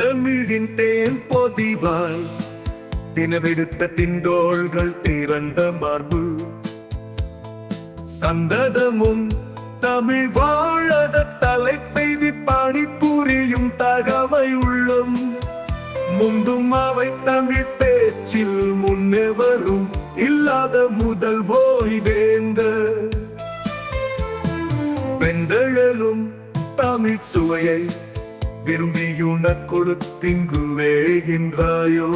தமிழின் தேன் பொதிவாய். தினவெடுத்த திண்டோள்கள் திரண்ட மார்பு. சந்ததமும் தமிழ் வாழத தலைப்பை பணி புரியும் தகவை உள்ளம். முந்தும் அவை தமிழ் பேச்சில் முன்னே வரும் இல்லாத முதல் போய் வேந்த வெந்தழலும் தமிழ் சுவையை விரும்பியுணக் கொடுத்திங்கு வேகின்றாயோ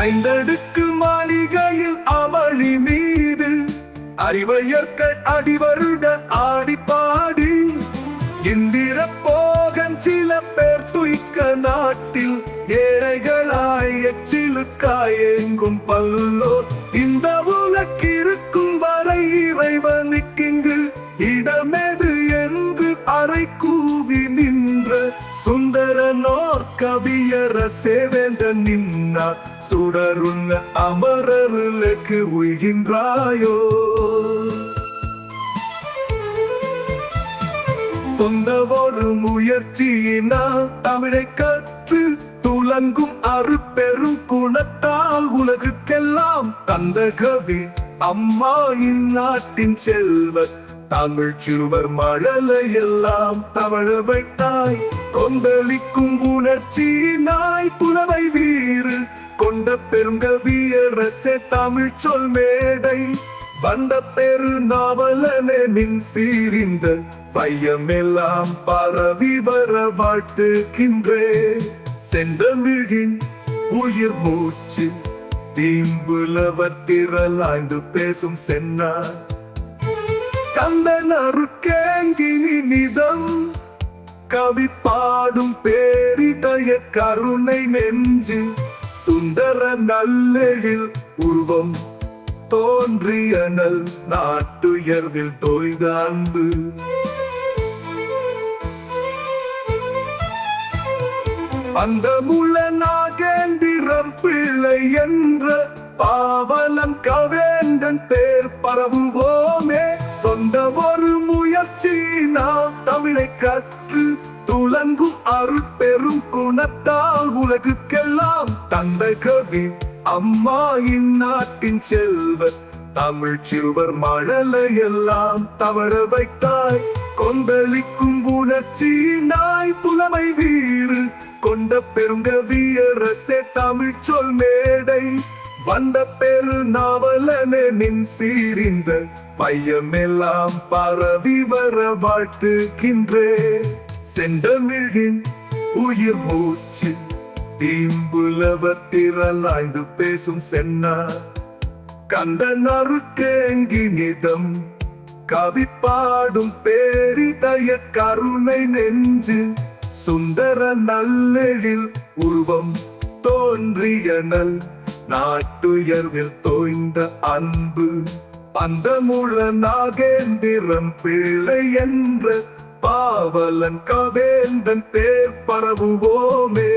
ஐந்தடுக்கு மாளிகையில் அமளி மீது அறிவையர்கள் அடிவருட ஆடிப்பாடி. இந்திர போகன் சில பேர் துய்க்க நாட்டில் ஏழைகளாய் எச்சிலுக்காய் எங்கும் பல்லோர் கவியரசே கவியர நின்னா நின்னார் சுடருண்ண அமரர்களுக்கு உய்கின்றாயோ? சொந்த ஒரு முயற்சியினா தமிழை கற்று துலங்கும் அருப்பெரும் குணத்தால் உலகுக்கெல்லாம் தந்த கவி அம்மா இந்நாட்டின் செல்வ தமிழ் சிறுவர் மழலை எல்லாம் தவழ வைத்தாய். கொந்தளிக்கும் உணர்ச்சி நாய் புலவை வீறு. கொண்ட பெருங்கவியரசே தமிழ் சொல் மேடை. வந்த பெரு நாவலனே நின் சீரிந்த பையமெல்லாம் பரவி வர வாழ்த்துகின்றே. செந்தமிழின் உயிர் மூச்சு தீம்புலவத்திரலாய்ந்து பேசும் சென்னா கந்தன் அருக்கேங்கினி நிதம் கவி பாடும் பேரிதய கருணை நெஞ்சு சுந்தர நல்லெழில் உருவம் தோன்றிய நல் நாட்டுயர்வில் தோய்ந்த அன்பு அந்த முள்ள நாகேந்திரம் பிள்ளை என்ற பாவலன் கவேந்தன் பேர் பரவுவோமே சொந்த முயற்சி நாம் தமிழை கற்று துலங்கும் அருள் பெரும் குணத்தால் உலகுக்கெல்லாம் தந்த கவி அம்மா இந்நாட்டின் செல்வ தமிழ் சிறுவர் மழலை எல்லாம் தவற வைத்தாய். கொந்தளிக்கும் உணர்ச்சி நாய் புலமை வீறு. கொண்ட பெருங்கவியரசே தமிழ் சொல் மேடை. வந்த பெரு நாவலனே நின் சீரிந்த பையமெல்லாம் பரவி வர வாழ்த்துகின்றே. செண்டமிழ்கின் உயிர் மூச்சு தீம்புலவர் திரளாய்ந்து பேசும் சென்னா. கந்த நறுக்கேங்கி நிதம் கவி பாடும் பேரிதய கருணை நெஞ்சு. சுந்தர நல்லெழில் உருவம் தோன்றிய நல் நாட்டுயர்வில் தோய்ந்த அன்பு அந்த முழ நாகேந்திரம் பிள்ளை என்ற பாவலன் கவேந்தன் பேர் பரவுவோமே.